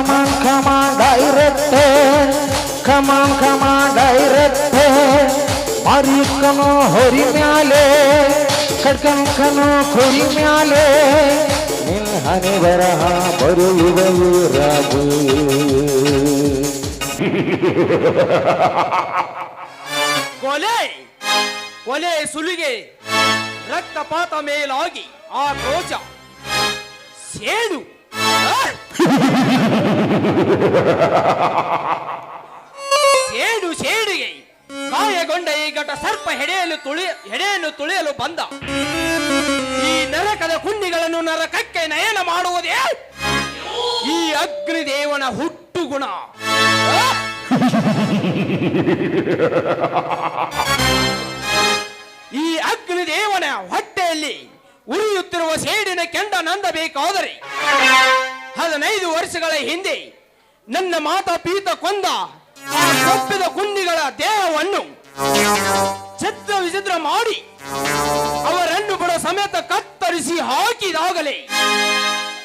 Come on come on direct come on come on direct ಮಾರಿಕನು ಹೊರಿ ಮ್ಯಾಲೆ. ಕಡ್ಕಂಕನು ಕುರಿ ಮ್ಯಾಲೆ. ನಿನ್ ಹನಿ ಬರಹ ಬರುವುದವು ರಾಜು ಕೊಲೆ ಕೊಲೆ ಸುಲಿಗೆ, ರಕ್ತಪಾತ ಮೇಲಾಗಿ ಆ ರೋಚ ಸೇಡು! ಸೇಡು ಸೇಡಿಗೆ ಗಾಯಗೊಂಡ ಈ ಘಟ ಸರ್ಪ ಹೆಡೆಯಲು ತುಳಿ ಹೆಡೆಯನ್ನು ತುಳಿಯಲು ಬಂದ. ಈ ನರಕದ ಕುಂಡಿಗಳನ್ನು ನರಕಕ್ಕೆ ನಯನ ಮಾಡುವುದೇ ಈ ಅಗ್ನಿದೇವನ ಹುಟ್ಟು ಗುಣ ಈ ಅಗ್ನಿದೇವನ ಹೊಟ್ಟೆಯಲ್ಲಿ ಉರಿಯುತ್ತಿರುವ ಸೇಡಿನ ಕೆಂಡ ನಂದಬೇಕಾದರೆ ಹದಿನೈದು ವರ್ಷಗಳ ಹಿಂದೆ ನನ್ನ ಮಾತಾ ಪೀತ ಕೊಂದ ಆ ಕಪ್ಪಿದ ಕುಂಡಿಗಳ ದೇಹವನ್ನು ಚಿತ್ರ ವಿಚಿತ್ರ ಮಾಡಿ ಅವರನ್ನು ಕೂಡ ಸಮೇತ ಕತ್ತರಿಸಿ ಹಾಕಿದಾಗಲೇ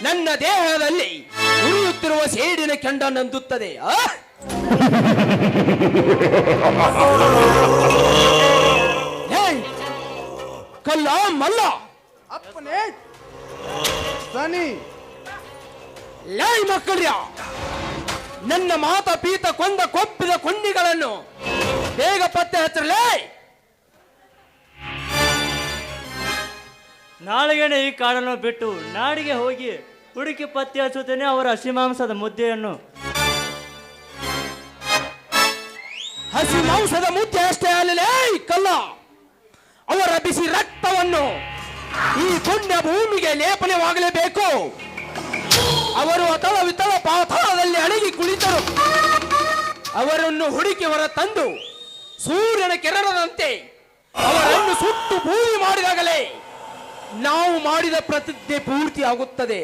ನನ್ನ ದೇಹದಲ್ಲಿ ಉರಿಯುತ್ತಿರುವ ಸೇಡಿನ ಕೆಂಡ ನಂದುತ್ತದೆ! ಕಲ್ಲ ಮಲ್ಲ. ಅಪ್ಪನೇ ಸನಿ ಲೈ ಮಕ್ಕಳ್ಯ ನನ್ನ ಮಾತ ಪೀತ ಕೊಂದ ಕೊಪ್ಪಿದ ಕೊಂಡಿಗಳನ್ನು ಬೇಗ ಪತ್ತೆ ಹಚ್ಚಲೇ ನಾಳೆಗೇನೆ ಈ ಕಾಡನ್ನು ಬಿಟ್ಟು ನಾಡಿಗೆ ಹೋಗಿ ಹುಡುಕಿ ಪತ್ತೆ ಹಚ್ಚುತ್ತೇನೆ ಅವರ ಹಸಿಮಾಂಸದ ಮುದ್ದೆಯನ್ನು. ಹಸಿ ಮಾಂಸದ ಮುದ್ದೆ ಅಷ್ಟೇ ಅಲ್ಲಲೇ ಕಲ್ಲ. ಅವರ ಬಿಸಿ ರಕ್ತವನ್ನು ಈ ಪುಣ್ಯ ಭೂಮಿಗೆ ಲೇಪನವಾಗಲೇಬೇಕು. ಅವರು ಅಥವಾ ವಿತಳ ಪಾತಾಳದಲ್ಲಿ ಅಡಗಿ ಕುಳಿತರು. ಅವರನ್ನು ಹುಡುಕಿ ಹೊರ ತಂದು ಸೂರ್ಯನ ಕೆರಳದಂತೆ ಅವರನ್ನು ಸುಟ್ಟು ಭೂಮಿ ಮಾಡಿದಾಗಲೇ ನಾವು ಮಾಡಿದ ಪ್ರತಿಜ್ಞೆ ಪೂರ್ತಿ ಆಗುತ್ತದೆ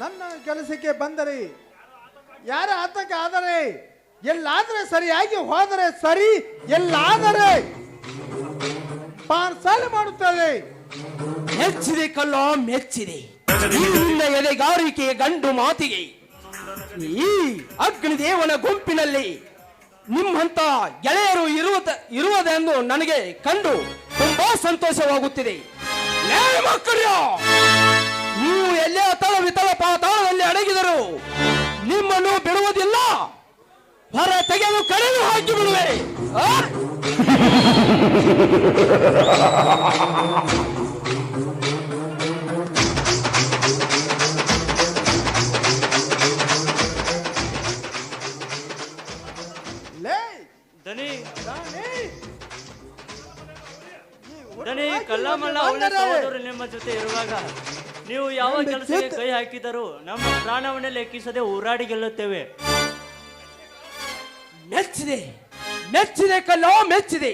ನನ್ನ ಕೆಲಸಕ್ಕೆ ಬಂದರೆ, ಯಾರ ಆತಂಕ ಆದರೆ ಎಲ್ಲಾದರೆ ಸರಿಯಾಗಿ ಹೋದರೆ ಸರಿ, ಎಲ್ಲಾದರೆ ಪಾರ್ಸಲ್ ಮಾಡುತ್ತದೆ. ಮೆಚ್ಚಿದೆ ಕಲ್ಲ, ಮೆಚ್ಚಿದೆ. ಈ ಗಂಡು ಮಾತಿಗೆ. ಈ ಅಗ್ನಿದೇವನ ಗುಂಪಿನಲ್ಲಿ ನಿಮ್ಮಂತ ಗೆಳೆಯರು ಇರುವುದ ಇರುವುದೆಂದು ನನಗೆ ಕಂಡು ತುಂಬಾ ಸಂತೋಷವಾಗುತ್ತಿದೆ. ನೀವು ಎಲ್ಲೇ ತಳ ವಿತಳ ಪಾತಾಳದಲ್ಲಿ ಅಡಗಿದರು ನಿಮ್ಮನ್ನು ಬಿಡುವುದಿಲ್ಲ. ಹೊರ ತೆಗೆದು ಕಳೆದು ಹಾಕಿ ಬಿಡುವೆ ದನಿ. ದನಿ. ಒಳ್ಳೆ ಸಹೋದರರು ನಿಮ್ಮ ಜೊತೆ ಇರುವಾಗ ನೀವು ಯಾವ ಕೆಲಸಕ್ಕೆ ಕೈ ಹಾಕಿದರೂ ನಮ್ಮ ಪ್ರಾಣವನ್ನೇ ಲೆಕ್ಕಿಸದೆ ಹೋರಾಡಿ ಗೆಲ್ಲುತ್ತೇವೆ. ಮೆಚ್ಚಿದೆ. ಮೆಚ್ಚಿದೆ ಕಲ್ಲೋ ಮೆಚ್ಚಿದೆ.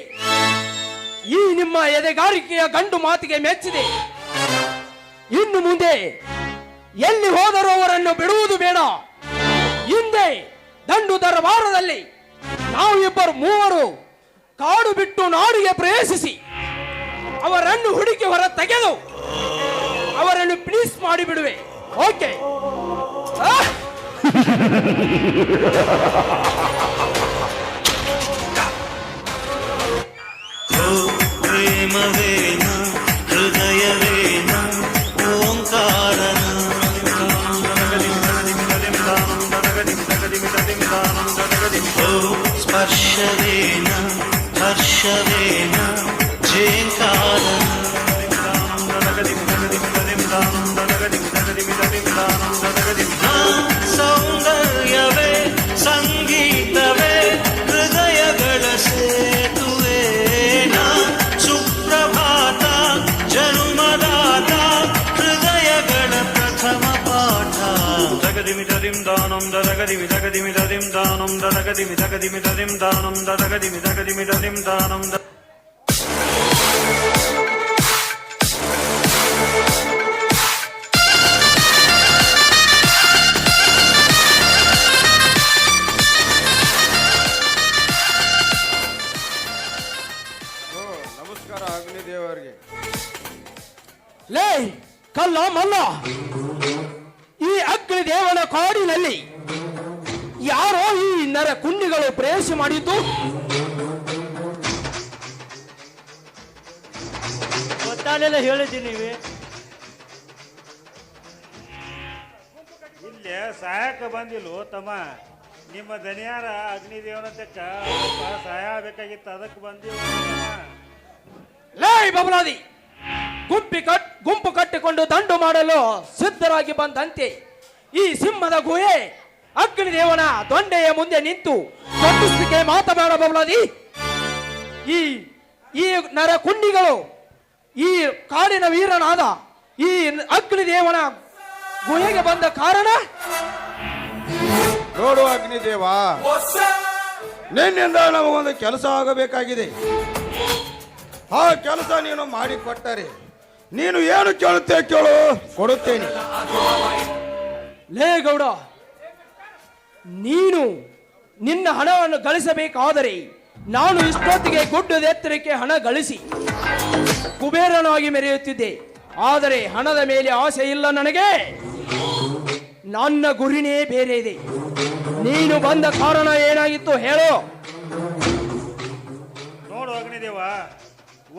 ಈ ನಿಮ್ಮ ಎದೆಗಾರಿಕೆಯ ಗಂಡು ಮಾತಿಗೆ ಮೆಚ್ಚಿದೆ. ಇನ್ನು ಮುಂದೆ ಎಲ್ಲಿ ಹೋದರೂ ಅವರನ್ನು ಬಿಡುವುದು ಬೇಡ. ಹಿಂದೆ ದಂಡು ದರಬಾರದಲ್ಲಿ ನಾವು ಇಬ್ಬರು ಮೂವರು ಕಾಡು ಬಿಟ್ಟು ನಾಡಿಗೆ ಪ್ರವೇಶಿಸಿ ಅವರನ್ನು ಹುಡುಕಿ ಹೊರ ತೆಗೆದು ಅವರನ್ನು ಪ್ಲೀಸ್ ಮಾಡಿ ಬಿಡುವೆ. ಓಕೆ ಆ? ಪ್ರೇಮವೇನ దానం దదగదిమి దగదిమి దదిం దానం దదగదిమి దగదిమి దదిం దానం దదగదిమి దగదిమి దదిం దానం ಗೊತ್ತಾಗಲಿಲ್ಲ ಹೇಳಿದ್ದೀನಿ ನೀವೇ ಇಲ್ಲೇ ಸಹಾಯಕ ಬಂದಿಲ್ಲ ತಮ್ಮ? ನಿಮ್ಮ ದನಿಯಾರ ಅಗ್ನಿದೇವನದಕ್ಕ ಸಹಾಯ ಬೇಕಾಗಿತ್ತು ಅದಕ್ಕೆ ಬಂದಿಲ್ಲ ಲೇ ಬಬಲಾದಿ! ಗುಂಪಿ ಕಟ್ ಗುಂಪು ಕಟ್ಟಿಕೊಂಡು ದಂಡು ಮಾಡಲು ಸಿದ್ಧರಾಗಿ ಬಂದಂತೆ ಈ ಸಿಂಹದ ಗುಹೆ ಅಗ್ನಿದೇವನ ದೊಂಡೆಯ ಮುಂದೆ ನಿಂತು ಕೊಟ್ಟಿಸ್ಲಿಕ್ಕೆ ಮಾತನಾಡ ಬಬಲಾದಿ. ಈ ಈ ನರ ಕುಂಡಿಗಳು ಈ ಕಾಡಿನ ವೀರನಾದ ಈ ಅಗ್ನಿದೇವನ ಗುಹೆಗೆ ಬಂದ ಕಾರಣ ನೋಡು ಅಗ್ನಿದೇವ ನಿನ್ನಿಂದ ನಮಗೊಂದು ಕೆಲಸ ಆಗಬೇಕಾಗಿದೆ. ಆ ಕೆಲಸ ನೀನು ಮಾಡಿಕೊಟ್ಟರೆ ನೀನು ಏನು ಕೇಳುತ್ತೆ ಕೇಳು ಕೊಡುತ್ತೇನೆ. ಲೇ ಗೌಡ ನೀನು ನಿನ್ನ ಹಣವನ್ನು ಗಳಿಸಬೇಕಾದರೆ ನಾನು ಇಷ್ಟೊತ್ತಿಗೆ ಗುಡ್ಡದ ಎತ್ತರಕ್ಕೆ ಹಣ ಗಳಿಸಿ. ಕುಬೇರನಾಗಿ ಮೆರೆಯುತ್ತಿದ್ದೆ. ಆದರೆ ಹಣದ ಮೇಲೆ ಆಸೆ ಇಲ್ಲ ನನಗೆ. ನನ್ನ ಗುರಿನೇ ಬೇರೆ ಇದೆ. ನೀನು ಬಂದ ಕಾರಣ ಏನಾಗಿತ್ತು ಹೇಳು. ನೋಡು ಅಗ್ನಿದೇವ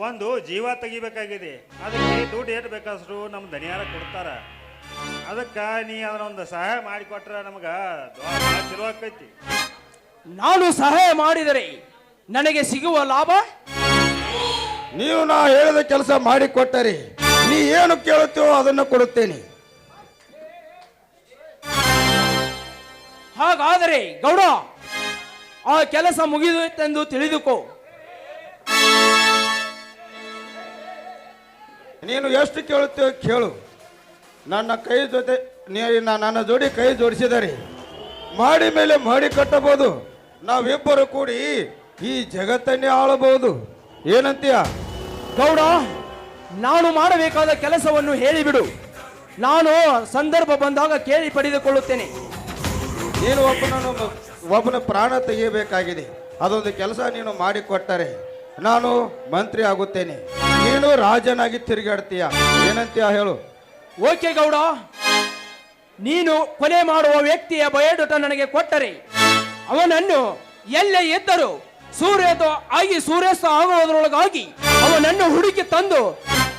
ಒಂದು ಜೀವ ತೆಗಿಬೇಕಾಗಿದೆ. ಅದಕ್ಕೆ ದುಡ್ಡು ಏಟ್ ಬೇಕಾದ್ರು ನಮ್ಮ ದನಿಯಾರ ಕೊಡ್ತಾರ. ಅದಕ್ಕೆ ನೀ ಅದನ್ನ ಒಂದು ಸಹಾಯ ಮಾಡಿಕೊಟ್ರೆ ನಮ್ಗೆ ಆಕೈತಿ. ನಾನು ಸಹಾಯ ಮಾಡಿದರೆ ನನಗೆ ಸಿಗುವ ಲಾಭ? ನೀವು ನಾ ಹೇಳಿದ ಕೆಲಸ ಮಾಡಿಕೊಟ್ಟರೆ ನೀ ಏನು ಕೇಳುತ್ತೀವೋ ಅದನ್ನು ಕೊಡುತ್ತೇನೆ. ಹಾಗಾದರೆ ಗೌಡ ಆ ಕೆಲಸ ಮುಗಿದುತೆಂದು ತಿಳಿದುಕೋ. ನೀನು ಎಷ್ಟು ಕೇಳುತ್ತೀವೋ ಕೇಳು. ನನ್ನ ಕೈ ಜೊತೆ ನನ್ನ ಜೋಡಿ ಕೈ ಜೋಡಿಸಿದರೆ. ಮಾಡಿ ಮೇಲೆ ಮಾಡಿ ಕಟ್ಟಬಹುದು. ನಾವಿಬ್ಬರು ಕೂಡಿ ಈ ಜಗತ್ತನ್ನೇ ಆಳಬಹುದು. ಏನಂತೀಯ? ಗೌಡ ನಾನು ಮಾಡಬೇಕಾದ ಕೆಲಸವನ್ನು ಹೇಳಿಬಿಡು. ನಾನು ಸಂದರ್ಭ ಬಂದಾಗ ಕೇಳಿ ಪಡೆದುಕೊಳ್ಳುತ್ತೇನೆ. ನೀನು ಒಬ್ಬನನ್ನು ಒಬ್ಬನ ಪ್ರಾಣ ತೆಗೆಯಬೇಕಾಗಿದೆ. ಅದೊಂದು ಕೆಲಸ ನೀನು ಮಾಡಿಕೊಟ್ಟರೆ ನಾನು ಮಂತ್ರಿ ಆಗುತ್ತೇನೆ. ನೀನು ರಾಜನಾಗಿ ತಿರುಗಾಡ್ತೀಯ. ಏನಂತೀಯ ಹೇಳು. ಓಕೆ ಗೌಡ ನೀನು ಕೊಲೆ ಮಾಡುವ ವ್ಯಕ್ತಿಯ ಬಯೋಡೇಟಾ ನನಗೆ ಕೊಟ್ಟರೆ ಅವನನ್ನು ಎಲ್ಲೇ ಇದ್ದರೂ ಸೂರ್ಯೋದ ಆಗಿ ಸೂರ್ಯಾಸ್ತ ಆಗುವುದರೊಳಗಾಗಿ ಅವನನ್ನು ಹುಡುಕಿ ತಂದು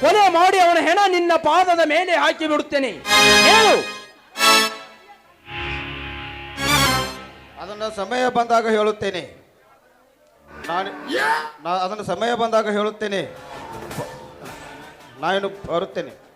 ಕೊಲೆ ಮಾಡಿ ಅವನ ಹೆಣ ನಿನ್ನ ಪಾದದ ಮೇಲೆ ಹಾಕಿ ಬಿಡುತ್ತೇನೆ ಹೇಳು. ಅದನ್ನು ಸಮಯ ಬಂದಾಗ ಹೇಳುತ್ತೇನೆ. ನಾನು ಅದನ್ನು ಸಮಯ ಬಂದಾಗ ಹೇಳುತ್ತೇನೆ. ನಾನು ಬರುತ್ತೇನೆ.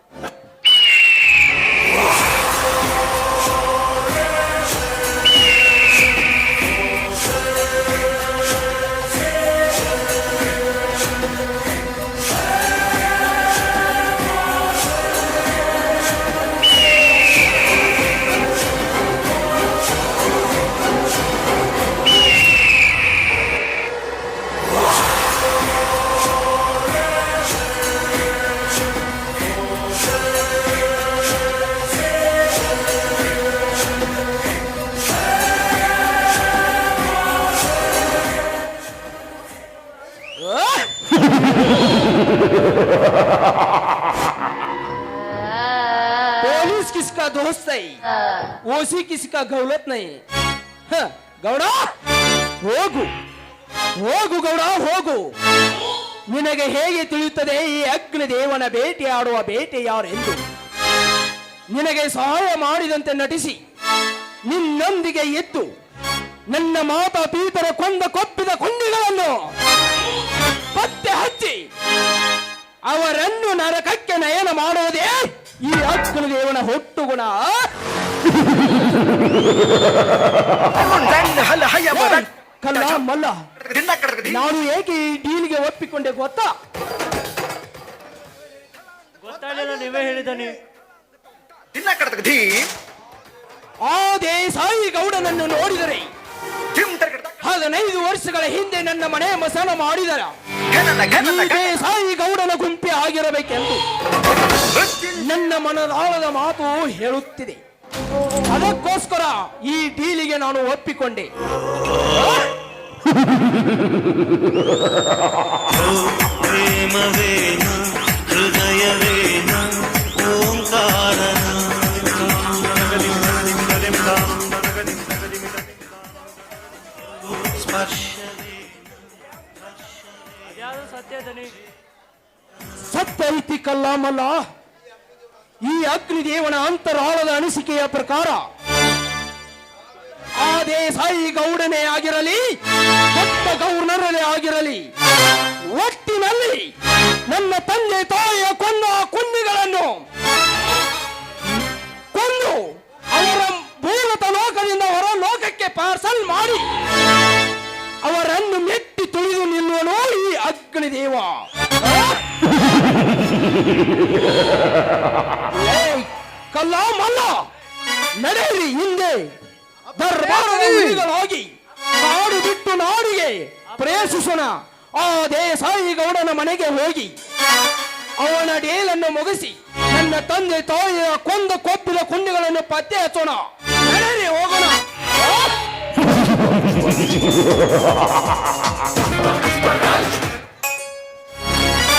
किसका दोस्त है ओसी किसका गौलत नहीं ಹ, ಗೌಡ ಹೋಗು ಹೋಗು ಗೌಡ ಹೋಗು ನಿನಗೆ ಹೇಗೆ ತಿಳಿಯುತ್ತದೆ ಈ ಅಗ್ನಿ ದೇವನ ಬೇಟೆ ಆಡುವ ಬೇಟೆ ಯಾರೆಂದು ನಿನಗೆ ಸಹಾಯ ಮಾಡಿದಂತೆ ನಟಿಸಿ ನಿನ್ನೊಂದಿಗೆ ಎದ್ದು ನನ್ನ ಮಾತಾ ಪೀತರ ಕೊಂದ ಕೊಪ್ಪಿದ ಕೊಂಡಿಗಳನ್ನು ಪತ್ತೆ ಹಚ್ಚಿ ಅವರನ್ನು ನರಕಕ್ಕೆ ನಯನ ಮಾಡುವುದೇ ಈ ಅಕ್ಕನ ದೇವನ ಹೊಟ್ಟುಗುಣ. ಕಲ್ಲ ಮಲ್ಲ. ನಾನು ಹೇಗೆ ಈ ಡೀಲ್ಗೆ ಒಪ್ಪಿಕೊಂಡೆ ಗೊತ್ತಾ? ಗೊತ್ತಾಗಲಿಲ್ಲ ನೀವೇ ಹೇಳಿದನಿ ಆ ದೇಸಾಯಿ ಗೌಡನನ್ನು ನೋಡಿದರೆ ಹದಿನೈದು ವರ್ಷಗಳ ಹಿಂದೆ ನನ್ನ ಮನೆ ಮಸಾಲ ಮಾಡಿದರ. ಸಾಯಿ ಗೌಡನ ಗುಂಪೆ ಆಗಿರಬೇಕೆಂದು ನನ್ನ ಮನದಾಳದ ಮಾತು ಹೇಳುತ್ತಿದೆ. ಅದಕ್ಕೋಸ್ಕರ ಈ ಡೀಲಿಗೆ ನಾನು ಒಪ್ಪಿಕೊಂಡೆ. ಪ್ರೇಮವೇನ ಹೃದಯವೇನ? ಓಂಕಾರನ ಸತ್ತೈತಿ ಕಲ್ಲಾಮಲ್ಲ. ಈ ಅಗ್ನಿದೇವನ ಅಂತರಾಳದ ಅನಿಸಿಕೆಯ ಪ್ರಕಾರ ಆ ದೇಸಾಯಿ ಗೌಡನೇ ಆಗಿರಲಿ ಸತ್ತ ಗೌರ್ನರನೇ ಆಗಿರಲಿ ಒಟ್ಟಿನಲ್ಲಿ ನನ್ನ ತಂದೆ ತಾಯಿಯ ಕೊನ್ನ ಕುನ್ನಿಗ ತುಳಿದು ನಿಲ್ಲುವನು ಈ ಅಗ್ನಿ ದೇವ. ಕಲ್ಲ ಮಲ್ಲ ನಡೆಯಲಿ ಹಿಂದೆ. ಹುಲಿಗಳಾಗಿ ಕಾಡು ಬಿಟ್ಟು ನಾಡಿಗೆ ಪ್ರೇಸಿಸೋಣ ಆ ದೇಸಾಯಿ ಗೌಡನ ಮನೆಗೆ ಹೋಗಿ. ಅವನ ಡೇಲನ್ನು ಮುಗಿಸಿ ನನ್ನ ತಂದೆ ತಾಯಿಯ ಕೊಂದ ಕೊಪ್ಪಿದ ಕುಂಡಿಗಳನ್ನು ಪತ್ತೆ ಹಚ್ಚೋಣ. ಹೋಗೋಣ. Espalhar